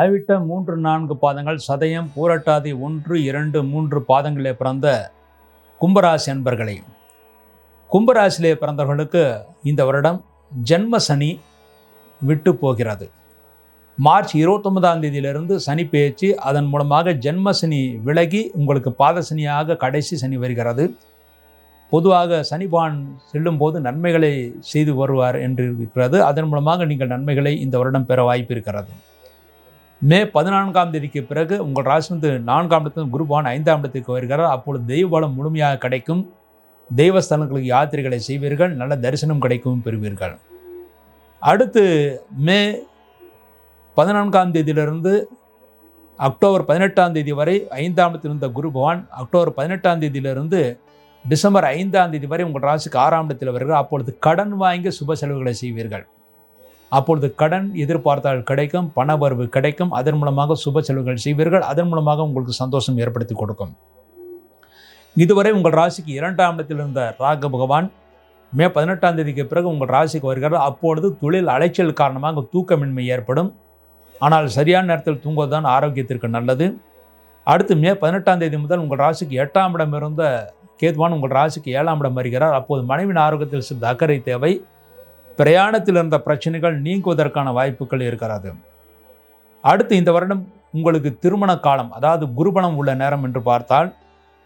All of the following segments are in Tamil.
அவிட்ட மூன்று நான்கு பாதங்கள் சதயம் பூரட்டாதி ஒன்று இரண்டு மூன்று பாதங்களே பிறந்த கும்பராசி அன்பர்களே. கும்பராசியிலே பிறந்தவர்களுக்கு இந்த வருடம் ஜென்ம சனி விட்டு போகிறது. மார்ச் இருபத்தொன்பதாம் தேதியிலிருந்து சனி பேச்சு அதன் மூலமாக ஜென்ம சனி விலகி உங்களுக்கு பாத சனியாக கடைசி சனி வருகிறது. பொதுவாக சனிபான் செல்லும்போது நன்மைகளை செய்து வருவார் என்று இருக்கிறது. அதன் மூலமாக நீங்கள் நன்மைகளை இந்த வருடம் பெற வாய்ப்பு இருக்கிறது. மே பதினான்காம் தேதிக்கு பிறகு உங்கள் ராசினத்து வந்து நான்காம் இடத்துல குருபான் ஐந்தாம் இடத்துக்கு வருகிறார். அப்பொழுது தெய்வ பலம் முழுமையாக கிடைக்கும். தெய்வஸ்தலங்களுக்கு யாத்திரைகளை செய்வீர்கள். நல்ல தரிசனம் கிடைக்கவும் பெறுவீர்கள். அடுத்து மே பதினான்காம் தேதியிலிருந்து அக்டோபர் பதினெட்டாம் தேதி வரை ஐந்தாம் இடத்தில் இருந்த குரு பகவான் அக்டோபர் பதினெட்டாம் தேதியிலிருந்து டிசம்பர் ஐந்தாம் தேதி வரை உங்கள் ராசிக்கு ஆறாம் இடத்தில் வருகிறார். அப்பொழுது கடன் வாங்கி சுப செலவுகளை செய்வீர்கள். அப்பொழுது கடன் எதிர்பார்த்தால் கிடைக்கும் பணவரவு கிடைக்கும். அதன் மூலமாக சுப செலவுகள் செய்வீர்கள். அதன் மூலமாக உங்களுக்கு சந்தோஷம் ஏற்படுத்தி கொடுக்கும். இதுவரை உங்கள் ராசிக்கு இரண்டாம் இடத்தில் இருந்த ராக பகவான் மே பதினெட்டாம் தேதிக்கு பிறகு உங்கள் ராசிக்கு வருகிறார். அப்பொழுது தொழில் அலைச்சல் காரணமாக தூக்கமின்மை ஏற்படும். ஆனால் சரியான நேரத்தில் தூங்குவதுதான் ஆரோக்கியத்திற்கு நல்லது. அடுத்து மே பதினெட்டாம் தேதி முதல் உங்கள் ராசிக்கு எட்டாம் இடம் இருந்த கேதுவான் உங்கள் ராசிக்கு ஏழாம் இடம் வருகிறார். அப்போது மனைவின் ஆரோக்கியத்தில் சிறிது அக்கறை தேவை. பிரயாணத்தில் இருந்த பிரச்சனைகள் நீங்குவதற்கான வாய்ப்புகள் இருக்கிறது. அடுத்து இந்த வருடம் உங்களுக்கு திருமண காலம் அதாவது குருபணம் உள்ள நேரம் என்று பார்த்தால்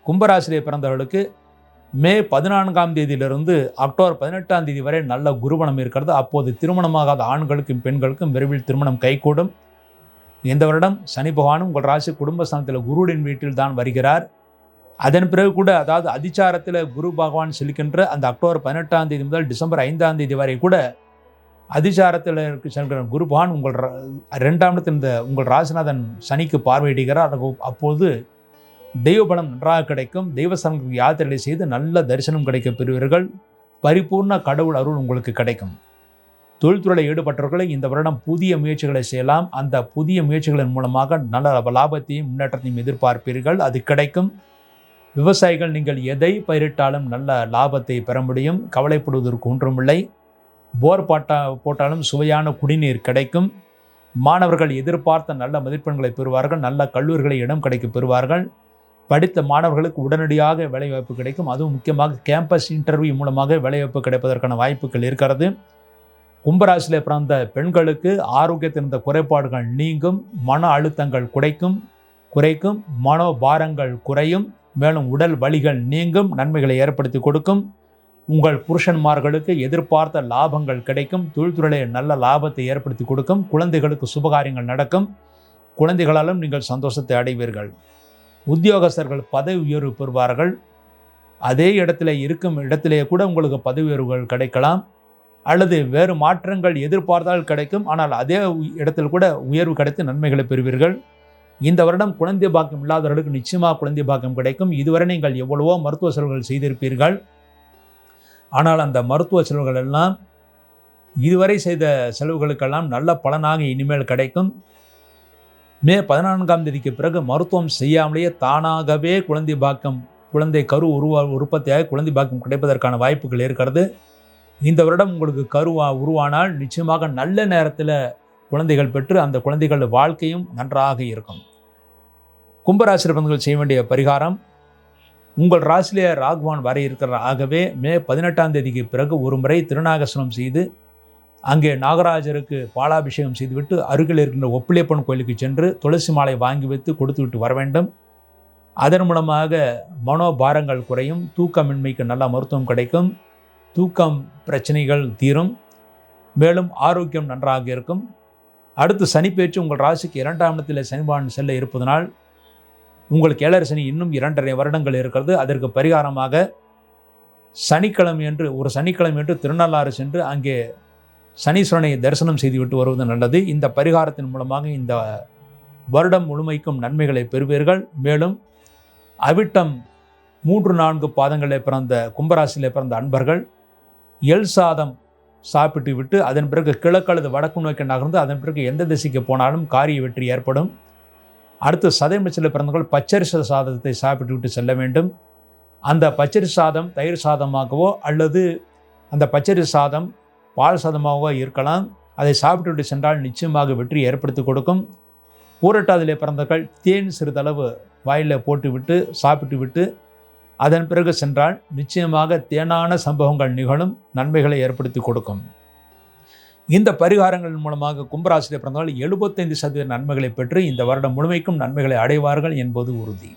கும்பராசிரியை பிறந்தவர்களுக்கு மே பதினான்காம் தேதியிலிருந்து அக்டோபர் பதினெட்டாம் தேதி வரை நல்ல குருபணம் இருக்கிறது. அப்போது திருமணமாகாத ஆண்களுக்கும் பெண்களுக்கும் விரைவில் திருமணம் கைகூடும். இந்த வருடம் சனி பகவானும் உங்கள் ராசி குடும்பஸ்தானத்தில் குருவின் வீட்டில் தான் வருகிறார். அதன் பிறகு கூட அதாவது அதிச்சாரத்தில் குரு பகவான் செல்கின்ற அந்த அக்டோபர் பதினெட்டாம் தேதி முதல் டிசம்பர் ஐந்தாம் தேதி வரை கூட அதிச்சாரத்தில் இருக்க செல்கிற குரு பகவான் உங்கள் ர- ரெண்டாம் இடத்தில் இந்த உங்கள் ராசிநாதன் சனிக்கு பார்வையிடுகிறார். அப்போது தெய்வ பலம் நன்றாக கிடைக்கும். தெய்வஸ்தலங்களுக்கு யாத்திரை செய்து நல்ல தரிசனம் கிடைக்க பெறுவீர்கள். பரிபூர்ண கடவுள் அருள் உங்களுக்கு கிடைக்கும். தொழில்துறையில் ஈடுபட்டவர்களை இந்த வருடம் புதிய முயற்சிகளை செய்யலாம். அந்த புதிய முயற்சிகளின் மூலமாக நல்ல லாபத்தையும் முன்னேற்றத்தையும் எதிர்பார்ப்பீர்கள். அது கிடைக்கும். விவசாயிகள் நீங்கள் எதை பயிரிட்டாலும் நல்ல லாபத்தை பெற முடியும். கவலைப்படுவதற்கு ஒன்றுமில்லை. போர் பாட்டா போட்டாலும் சுவையான குடிநீர் கிடைக்கும். மாணவர்கள் எதிர்பார்த்த நல்ல மதிப்பெண்களை பெறுவார்கள். நல்ல கல்லூரிகளை இடம் கிடைக்க பெறுவார்கள். படித்த மாணவர்களுக்கு உடனடியாக வேலைவாய்ப்பு கிடைக்கும். அதுவும் முக்கியமாக கேம்பஸ் இன்டர்வியூ மூலமாக வேலைவாய்ப்பு கிடைப்பதற்கான வாய்ப்புகள் இருக்கிறது. கும்பராசியில் பிறந்த பெண்களுக்கு ஆரோக்கியத்தின் குறைபாடுகள் நீங்கும். மன அழுத்தங்கள் குறைக்கும் குறைக்கும். மனோபாரங்கள் குறையும். மேலும் உடல் வலிகள் நீங்கும் நன்மைகளை ஏற்படுத்தி கொடுக்கும். உங்கள் புருஷன்மார்களுக்கு எதிர்பார்த்த லாபங்கள் கிடைக்கும். தொழில்துறையில் நல்ல லாபத்தை ஏற்படுத்தி கொடுக்கும். குழந்தைகளுக்கு சுபகாரியங்கள் நடக்கும். குழந்தைகளாலும் நீங்கள் சந்தோஷத்தை அடைவீர்கள். உத்தியோகஸ்தர்கள் பதவி உயர்வு பெறுவார்கள். அதே இடத்துல இருக்கும் இடத்திலேயே கூட உங்களுக்கு பதவி உயர்வுகள் கிடைக்கலாம். அல்லது வேறு மாற்றங்கள் எதிர்பார்த்தால் கிடைக்கும். ஆனால் அதே இடத்தில் கூட உயர்வு கிடைத்து நன்மைகளை பெறுவீர்கள். இந்த வருடம் குழந்தை பாக்கியம் இல்லாதவர்களுக்கு நிச்சயமாக குழந்தை பாக்கியம் கிடைக்கும். இதுவரை நீங்கள் எவ்வளவோ மருத்துவ செலவுகள் செய்திருப்பீர்கள். ஆனால் அந்த மருத்துவ செலவுகள் எல்லாம் இதுவரை செய்த செலவுகளுக்கெல்லாம் நல்ல பலனாக இனிமேல் கிடைக்கும். மே பதினான்காம் தேதிக்கு பிறகு மருத்துவம் செய்யாமலேயே தானாகவே குழந்தை பாக்கம் குழந்தை கரு உருவா உற்பத்தியாக குழந்தை பாக்கம் கிடைப்பதற்கான வாய்ப்புகள் இருக்கிறது இந்த வருடம் உங்களுக்கு கருவா உருவானால் நிச்சயமாக நல்ல நேரத்தில் குழந்தைகள் பெற்று அந்த குழந்தைகள் வாழ்க்கையும் நன்றாக இருக்கும். கும்பராசி பிறந்தவர்கள் செய்ய வேண்டிய பரிகாரம் உங்கள் ராசிலே ராகுவான் வர இருக்கிற ஆகவே மே பதினெட்டாம் தேதிக்கு பிறகு ஒரு முறை திருநாகசனம் செய்து அங்கே நாகராஜருக்கு பாலாபிஷேகம் செய்துவிட்டு அருகில் இருக்கின்ற ஒப்பிலியப்பன் கோயிலுக்கு சென்று துளசி மாலை வாங்கி வைத்து கொடுத்துவிட்டு வர வேண்டும். அதன் மூலமாக மனோபாரங்கள் குறையும் தூக்கமின்மைக்கு நல்ல மருத்துவம் கிடைக்கும் தூக்கம் பிரச்சனைகள் தீரும் மேலும் ஆரோக்கியம் நன்றாக இருக்கும். அடுத்து சனி பேச்சு உங்கள் ராசிக்கு இரண்டாம் இடத்தில் சனிபான் செல்ல இருப்பதனால் உங்களுக்கு ஏழரை சனி இன்னும் இரண்டரை வருடங்கள் இருக்கிறது. அதற்கு பரிகாரமாக சனிக்கிழமை என்று ஒரு சனிக்கிழமை என்று திருநள்ளாறு சென்று அங்கே சனீஸ்வரனை தரிசனம் செய்துவிட்டு வருவது நல்லது. இந்த பரிகாரத்தின் மூலமாக இந்த வருடம் முழுமைக்கும் நன்மைகளை பெறுவீர்கள். மேலும் அவிட்டம் மூன்று நான்கு பாதங்களில் பிறந்த கும்பராசியில் பிறந்த அன்பர்கள் எல் சாதம் சாப்பிட்டு விட்டு அதன் பிறகு கிழக்கு அல்லது வடக்கு நோக்கி நகர்ந்து அதன் பிறகு எந்த திசைக்கு போனாலும் காரிய வெற்றி ஏற்படும். அடுத்து சதைமச்சில் பிறந்தவர்கள் பச்சரிச சாதத்தை சாப்பிட்டு விட்டு செல்ல வேண்டும். அந்த பச்சரி சாதம் தயிர் சாதமாகவோ அல்லது அந்த பச்சரி சாதம் பால் சாதமாகவோ இருக்கலாம். அதை சாப்பிட்டு விட்டு சென்றால் நிச்சயமாக வெற்றி ஏற்படுத்தி கொடுக்கும். ஊரட்டாதிலே பிறந்தவர்கள் தேன் சிறிதளவு வாயில் போட்டுவிட்டு சாப்பிட்டு விட்டு அதன் பிறகு சென்றால் நிச்சயமாக தேனான சம்பவங்கள் நிகழும் நன்மைகளை ஏற்படுத்தி கொடுக்கும். இந்த பரிகாரங்களின் மூலமாக கும்பராசியில் பிறந்தவர்கள் எழுபத்தைந்து சதவீத நன்மைகளை பெற்று இந்த வருடம் முழுமைக்கும் நன்மைகளை அடைவார்கள் என்பது உறுதி.